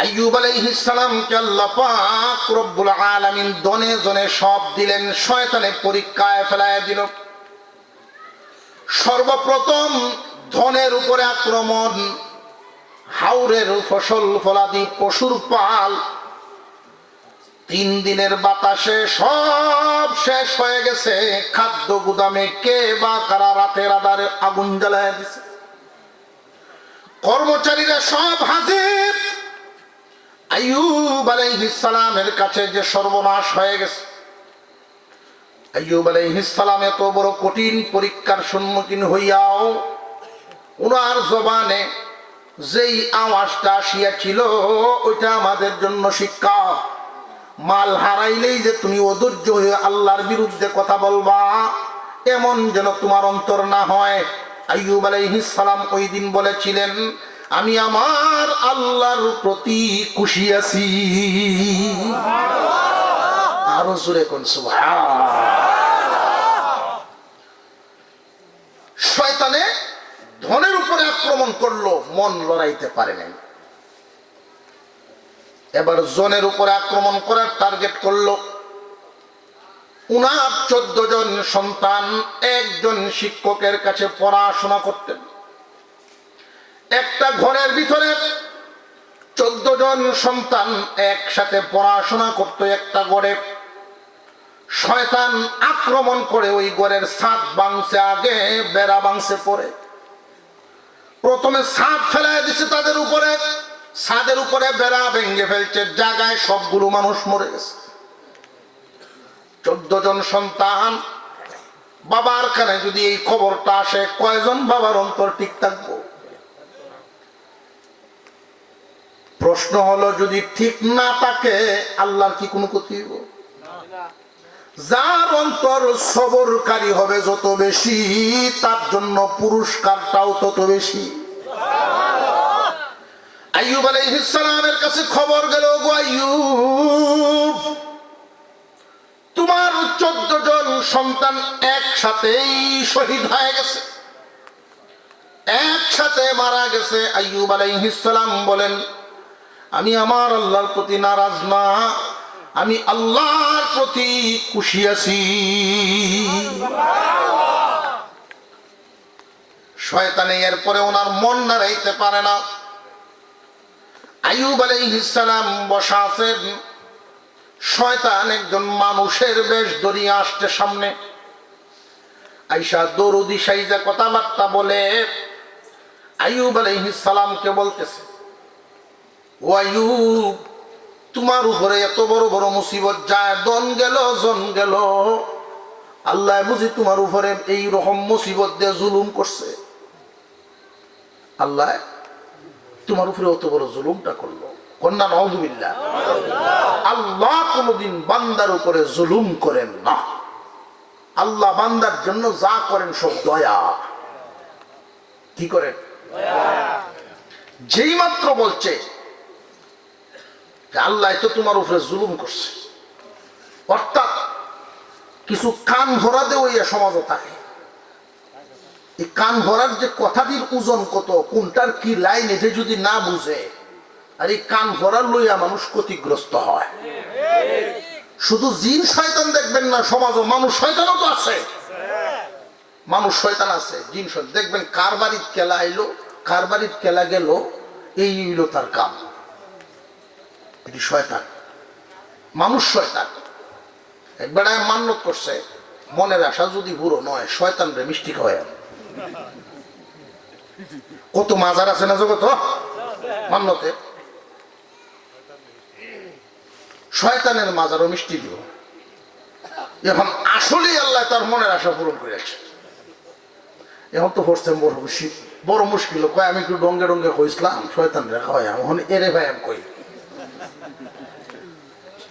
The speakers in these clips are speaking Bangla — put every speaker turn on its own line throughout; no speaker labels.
আইয়ুব আলাইহিস সালামকে আল্লাহ পাক রব্বুল আলামিন দনে জনে সব দিলেন, শয়তানে পরীক্ষায় ফেলায় দিল। সর্বপ্রথম ধনের উপরে আক্রমণ, হাওরের ফসল ফলাদি, পশুর পাল। তিন দিনের বাতাসে সব শেষ হয়ে গেছে। খাদ্য গুদামে কে বা কারা রাতের আধারে আগুন জ্বালায় দিছে? কর্মচারীরা সব হাজির। আইয়ুব কাছে যে সর্বনাশ হয়ে গেছে। আইয়ুব এত বড় কঠিন পরীক্ষার সম্মুখীন হইয়াও জবানে যেই আওয়াজটা আসিয়াছিল, ওইটা আমাদের জন্য শিক্ষা। মাল হারাইলেই যে তুমি অধৈর্য হয়ে আল্লাহর বিরুদ্ধে কথা বলবা, এমন যেন তোমার অন্তর না হয়। আইয়ুব আলাইহিস সালাম ওই দিন বলেছিলেন আমি আমার আল্লাহর প্রতি খুশি আছি। আরও জোরে কোন শয়তানে ধনের উপরে আক্রমণ করল, মন লড়াইতে পারে নাই। এবার জনের উপরে আক্রমণ করার টার্গেট করল। উনার চোদ্দ জন সন্তান, একজন শিক্ষকের কাছে পড়াশোনা করতেন। একটা ঘরের ভিতরে চোদ্দ জন সন্তান একসাথে পড়াশোনা করতো একটা গড়ে। শয়তান আক্রমণ করে ওই গড়ের ছাদ বাংছে আগে, বেড়া বাংছে পড়ে। প্রথমে ছাদ ফেলায় দিছে তাদের উপরে, ছাদের উপরে বেড়া ভেঙে ফেলছে, জায়গায় সবগুলো মানুষ মরে গেছে। চোদ্দ জন সন্তান, বাবার কানে যদি এই খবরটা আসে, কয়জন বাবার অন্তর ঠিক থাকব? প্রশ্ন হলো, যদি ঠিক না থাকে, আল্লাহর কি কোনো ক্ষতি হইব? যার অন্তর সবরকারী হবে যত বেশি, তার জন্য পুরস্কারটাও তত বেশি। আইয়ুব আলাইহিস কাছে খবর গেল গো আইয়ুব, তোমার চোদ্দ জন সন্তান একসাথেই শহীদ হয়ে গেছে। একসাথে মারা গেছে। আইয়ুব আলাইহিস সালাম বলেন আমি আমার আল্লাহর প্রতি নারাজ না, আমি আল্লাহর প্রতি খুশি আছি। শয়তানে এরপরে ওনার মন নাড়াইতে পারে না। আইয়ুব আলাইহিস সালাম বসা আছেন। শয়তান একজন মানুষের বেশ দরিয়ে আসছে সামনে। আইসা দরুদি সাইজা কথাবার্তা বলে আইয়ুব আলাইহিস সালামকে বলতেছে। তোমার উপরে এত বড় বড় মুসিবত যায় দন গেল, জন গেল। আল্লাহ বুঝি তোমার উপরে এই রকম মুসিবত দিয়ে জুলুম করছে। আল্লাহ তোমার উপরে অত বড় জুলুমটা করল। কন্যা নজুবিল্লা আল্লাহ কোনদিন বান্দার উপরে জুলুম করেন না। আল্লাহ বান্দার জন্য যা করেন সব দয়া। কি করেন? যেই মাত্র বলছে আল্লাহ তো তোমার উপরে জুলুম করছে। অর্থাৎ কিছু কান ভরা দেও এই সমাজও থাকে। এই কান ভরার যে কথাটির ওজন কত, কোনটার কি লাইন এটা যদি না বুঝে, আর এই কান ভরার লইয়া মানুষ ক্ষতিগ্রস্ত হয়। শুধু জিন শয়তান দেখবেন না সমাজও মানুষ শয়তানও তো আছে। মানুষ শয়তান আছে, জিন শয়তান। দেখবেন কার বাড়ির কেলা আইলো কার বাড়ির কেলা গেল, এই হইল তার কাম। এটি শয়তান। মানুষ শয়তান। একবার মান্যত করছে, মনের আশা যদি বুড়ো নয়, শয়তান রে মিষ্টি খাওয়ায় কত মাজার আছে না জগত মান্যতে শয়তানের মাজারও মিষ্টি দিব। এখন আসলেই আল্লাহ তার মনের আশা পূরণ করেছে। এখন তো পড়ছে বড় মুশকিল। বড় মুশকিল কয়, আমি একটু ডঙ্গে ডঙ্গে কইসলাম শয়তান রেখা হয় এখন এরে ভাই আমি কই?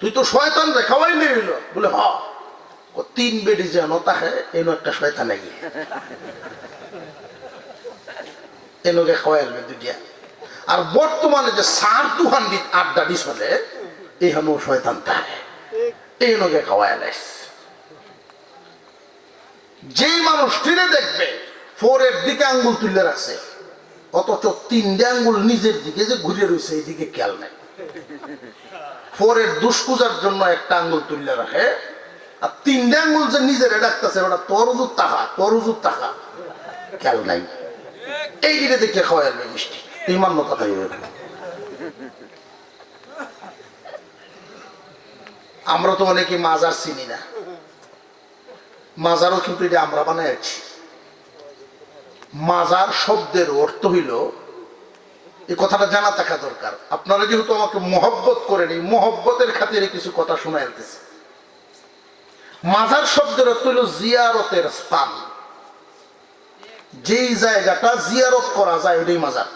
তুই তো শয়তান রে, খাওয়াই নিল। বলে, হ। তিন বেডি যেন তাকে এনো একটা শয়তান লাগিয়ে। এনোকে খাওয়াই আনবে দুটিয়া আর বর্তমানে যে সার দুহান্ডি আড্ডা দি চলে এই হানো শয়তান তাহে এই নোকে খাওয়াই আলাইস যেই মানুষ ফিরে দেখবে, ফোরের দিকে আঙ্গুল তুলে রাখছে, অথচ তিনটে আঙ্গুল নিজের দিকে যে ঘুরে রয়েছে, এইদিকে খেয়াল নাই। ফোরের দুষ্কুজার জন্য একটা আঙ্গুল তুলে রাখে। আর তিনটে আঙ্গুল যে নিজের ডাকতেছে, ওটা তোর উজুর টাকা তোর উজুর টাকা খেয়াল নাই। এই দিকে দেখে খাওয়াইবে মিষ্টি। তুই মান্য কথা হইবে আমরা তো অনেকে মাজার চিনি না। মাজারও কিন্তু এটা আমরা বানাই আছি। মাজার শব্দের অর্থ হইল এই কথাটা জানা থাকা দরকার। আপনারা যেহেতু আমাকে মহব্বত করেন, এই মহব্বতের খাতিরে কিছু কথা শোনা যেতেছে মাজার শব্দের অর্থ জিয়ারতের স্থান। যেই জায়গাটা জিয়ারত করা যায় ওইটাই মাজার।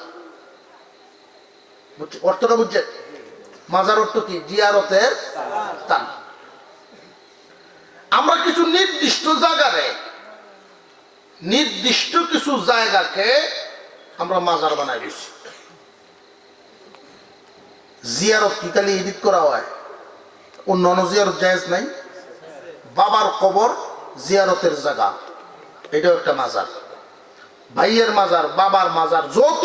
অর্থটা বুঝছেন? মাজার অর্থ কি? জিয়ারতের স্থান। আমরা কিছু নির্দিষ্ট জায়গারে, নির্দিষ্ট কিছু জায়গাকে আমরা মাজার বানাই দিচ্ছি জিয়ারত কি খালি ইডিট করা হয়? অন্যান্য জিয়ারত জায়েজ নাই? বাবার কবর জিয়ারতের জায়গা। এটাও একটা মাজার। ভাইয়ের মাজার, বাবার মাজার, যত